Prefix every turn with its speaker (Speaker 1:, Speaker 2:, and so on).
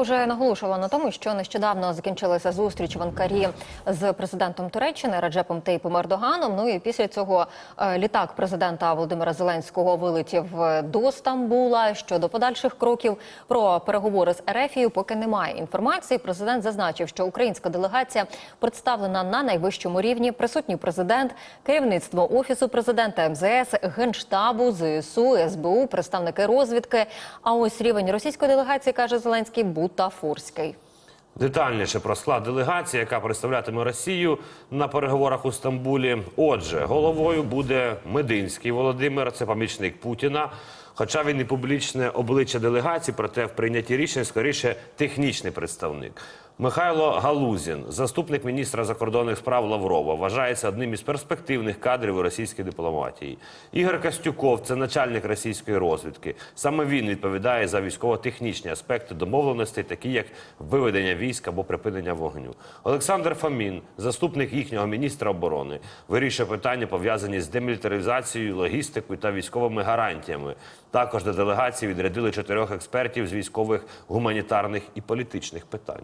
Speaker 1: вже наголошувала на тому, що нещодавно закінчилася зустріч в Анкарі з президентом Туреччини Раджепом Тейпом Ердоганом. Ну і після цього е, літак президента Володимира Зеленського вилетів е, до Стамбула. Щодо подальших кроків про переговори з Ерефією поки немає інформації. Президент зазначив, що українська делегація представлена на найвищому рівні. Присутній президент, керівництво офісу президента МЗС, генштабу, ЗСУ, СБУ, представники розвідки. А ось рівень російської делегації каже Зеленський бутафорський.
Speaker 2: Детальніше про склад делегації, яка представлятиме Росію на переговорах у Стамбулі. Отже, головою буде Мединський Володимир, це помічник Путіна. Хоча він і публічне обличчя делегації, проте в прийнятті рішень скоріше технічний представник. Михайло Галузін, заступник міністра закордонних справ Лаврова, вважається одним із перспективних кадрів у російській дипломатії. Ігор Костюков це начальник російської розвідки. Саме він відповідає за військово-технічні аспекти домовленостей, такі як виведення військ або припинення вогню. Олександр Фомін, заступник їхнього міністра оборони, вирішує питання пов'язані з демілітаризацією, логістикою та військовими гарантіями. Також до делегації відрядили чотирьох експертів з військових, гуманітарних і політичних питань.